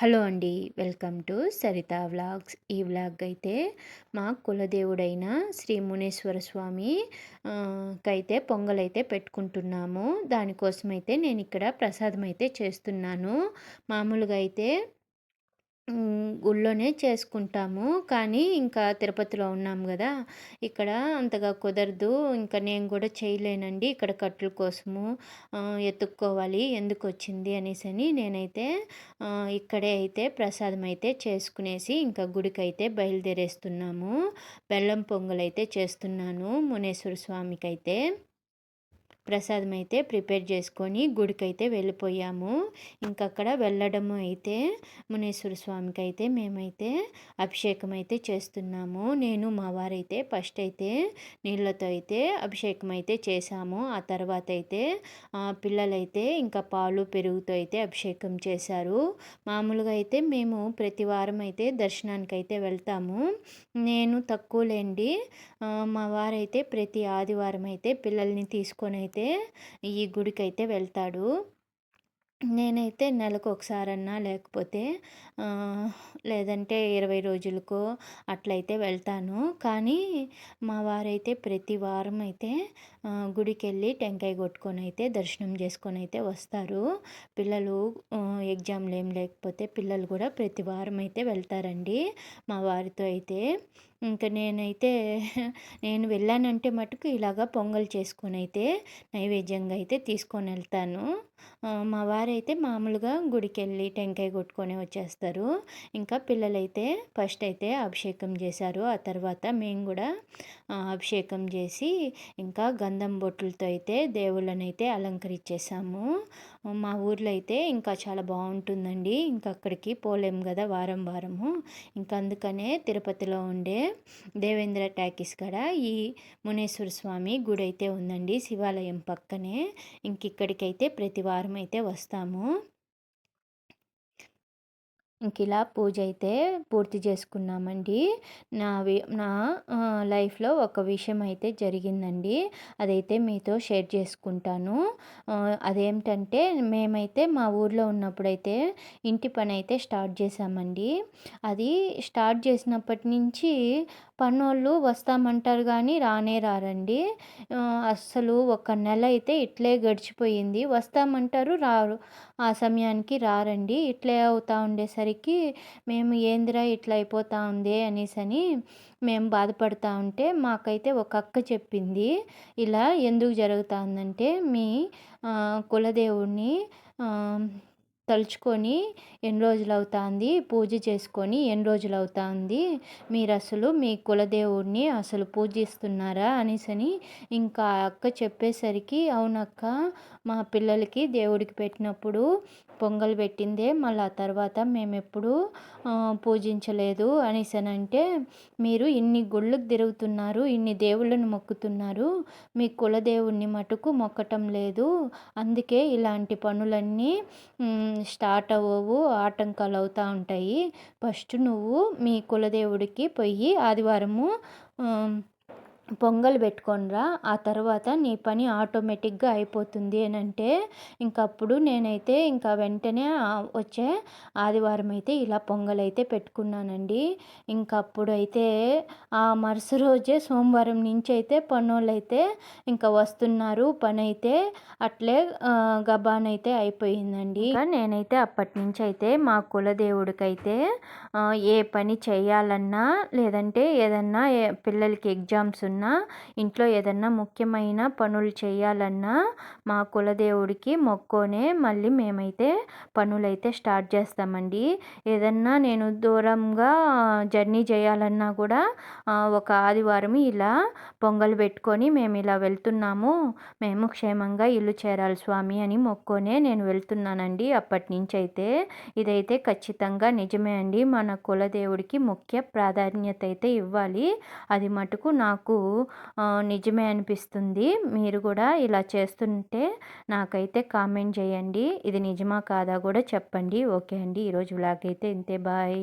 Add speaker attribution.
Speaker 1: Hello అండి. Welcome to Saritha vlogs. ఈ vlog అయితే మా కులదేవుడైన శ్రీ మునేశ్వర స్వామి కైతే పొంగల్ అయితే పెట్టుకుంటున్నాము. దానికోసం అయితే నేను ఇక్కడ ప్రసాదం అయితే చేస్తున్నాను. మామూలుగా అయితే గుళ్ళోనే చేసుకుంటాము. కానీ ఇంకా తిరుపతిలో ఉన్నాం కదా ఇక్కడ అంతగా కుదరదు. ఇంకా నేను కూడా చేయలేనండి ఇక్కడ కట్టుల కోసము. ఎత్తుక్కోవాలి ఎందుకు వచ్చింది అనేసి అని నేనైతే ఇక్కడే అయితే ప్రసాదం అయితే చేసుకునేసి ఇంకా గుడికి అయితే బయలుదేరేస్తున్నాము. బెల్లం పొంగల్ అయితే చేస్తున్నాను మునేశ్వర స్వామికి అయితే ప్రసాదం అయితే ప్రిపేర్ చేసుకొని గుడికైతే వెళ్ళిపోయాము. ఇంకక్కడ వెళ్ళడము అయితే మునేశ్వర స్వామికి అయితే మేమైతే అభిషేకం అయితే చేస్తున్నాము. నేను మా వారైతే ఫస్ట్ అయితే నీళ్ళతో అయితే అభిషేకం అయితే చేశాము. ఆ తర్వాత అయితే పిల్లలైతే ఇంకా పాలు పెరుగుతో అయితే అభిషేకం చేశారు. మామూలుగా అయితే మేము ప్రతి వారం అయితే దర్శనానికి అయితే వెళ్తాము. నేను తక్కువలేండి. మా వారైతే ప్రతి ఆదివారం అయితే పిల్లల్ని తీసుకొని అయితే అయితే ఈ గుడికి అయితే వెళ్తాడు. నేనైతే నెలకు ఒకసారన్నా లేకపోతే లేదంటే ఇరవై రోజులకో అట్లయితే వెళ్తాను. కానీ మా వారైతే ప్రతి వారం అయితే గుడికి వెళ్ళి టెంకాయ కొట్టుకొని అయితే దర్శనం చేసుకొని అయితే వస్తారు. పిల్లలు ఎగ్జామ్లు ఏం లేకపోతే పిల్లలు కూడా ప్రతి వారం అయితే వెళ్తారండి మా వారితో అయితే. ఇంకా నేనైతే నేను వెళ్ళానంటే మటుకు ఇలాగా పొంగల్ చేసుకొని అయితే నైవేద్యంగా అయితే తీసుకొని వెళ్తాను మా వారైతే మామూలుగా గుడికి వెళ్ళి టెంకాయ కొట్టుకొని వచ్చేస్తారు. ఇంకా పిల్లలైతే ఫస్ట్ అయితే అభిషేకం చేశారు. ఆ తర్వాత మేము కూడా అభిషేకం చేసి ఇంకా గంధం బొట్టులతో అయితే దేవుళ్ళని అయితే అలంకరించేసాము మా ఊర్లో అయితే ఇంకా చాలా బాగుంటుందండి. ఇంకా అక్కడికి పోలేము కదా వారం వారము. ఇంకా అందుకనే తిరుపతిలో ఉండే దేవేంద్ర టాకీస్ కాడ ఈ మునేశ్వర స్వామి గుడి అయితే ఉందండి శివాలయం పక్కనే. ఇంక ఇక్కడికైతే ప్రతి వారం అయితే వస్తాము. ఇంక ఇలా పూజ అయితే పూర్తి చేసుకున్నామండి. నా నా లైఫ్లో ఒక విషయం అయితే జరిగిందండి. అదైతే మీతో షేర్ చేసుకుంటాను. అదేమిటంటే మేమైతే మా ఊర్లో ఉన్నప్పుడైతే ఇంటి పని అయితే స్టార్ట్ చేసామండి. అది స్టార్ట్ చేసినప్పటి నుంచి పనోళ్ళు వస్తామంటారు కానీ రానే రారండి. అస్సలు ఒక నెల అయితే ఇట్లే గడిచిపోయింది. వస్తామంటారు రారు. ఆ సమయానికి రారండి. ఇట్లే అవుతా ఉండేసరికి మేము ఏందిరా ఇట్లా అయిపోతా ఉంది అనేసి అని మేము బాధపడుతూ ఉంటే మాకైతే ఒక అక్క చెప్పింది. ఇలా ఎందుకు జరుగుతుందంటే మీ కులదేవుడిని తలుచుకొని ఎన్ని రోజులు అవుతుంది పూజ చేసుకొని ఎన్ని రోజులు అవుతుంది మీరు అసలు మీ కులదేవుడిని అసలు పూజిస్తున్నారా? అనేసని ఇంకా అక్క చెప్పేసరికి అవునక్క మా పిల్లలకి దేవుడికి పెట్టినప్పుడు పొంగల్ పెట్టిందే మళ్ళీ ఆ తర్వాత మేము ఎప్పుడు పూజించలేదు. అనేసనంటే మీరు ఇన్ని గుళ్ళకు తిరుగుతున్నారు ఇన్ని దేవుళ్ళను మొక్కుతున్నారు మీ కులదేవుడిని మటుకు మొక్కటం లేదు. అందుకే ఇలాంటి పనులన్నీ స్టార్ట్ అవ్వవు ఆటంకాలు అవుతూ ఉంటాయి. ఫస్ట్ నువ్వు మీ కులదేవుడికి పోయి ఆదివారము పొంగల్ పెట్టుకొనిరా ఆ తర్వాత నీ పని ఆటోమేటిక్గా అయిపోతుంది అని అంటే ఇంకప్పుడు నేనైతే ఇంకా వెంటనే వచ్చే ఆదివారం అయితే ఇలా పొంగల్ అయితే పెట్టుకున్నానండి. ఇంకప్పుడు అయితే ఆ మరుస రోజే సోమవారం నుంచి అయితే పనోళ్ళైతే అయితే ఇంకా వస్తున్నారు. పని అయితే అట్లే గబానైతే అయిపోయిందండి. నేనైతే అప్పటి నుంచి అయితే మా కులదేవుడికైతే ఏ పని చేయాలన్నా లేదంటే ఏదన్నా పిల్లలకి ఎగ్జామ్స్ ఉన్నా చేయాలన్నా ఇంట్లో ఏదన్నా ముఖ్యమైన పనులు చేయాలన్నా మా కులదేవుడికి మొక్కోనే మళ్ళీ మేమైతే పనులైతే స్టార్ట్ చేస్తామండి. ఏదన్నా నేను దూరంగా జర్నీ చేయాలన్నా కూడా ఒక ఆదివారం ఇలా పొంగల్ పెట్టుకొని మేము ఇలా వెళ్తున్నాము. మేము క్షేమంగా ఇల్లు చేరాలి స్వామి అని మొక్కోనే నేను వెళ్తున్నానండి అప్పటి నుంచి అయితే ఇదైతే ఖచ్చితంగా నిజమే అండి. మన కులదేవుడికి ముఖ్య ప్రాధాన్యత అయితే ఇవ్వాలి. అది మటుకు నాకు నాకు నిజమే అనిపిస్తుంది. మీరు కూడా ఇలా చేస్తుంటే నాకైతే కామెంట్ చేయండి. ఇది నిజమా కాదా కూడా చెప్పండి. ఓకే అండి. ఈరోజు వ్లాగ్ అయితే ఇంతే. బాయ్.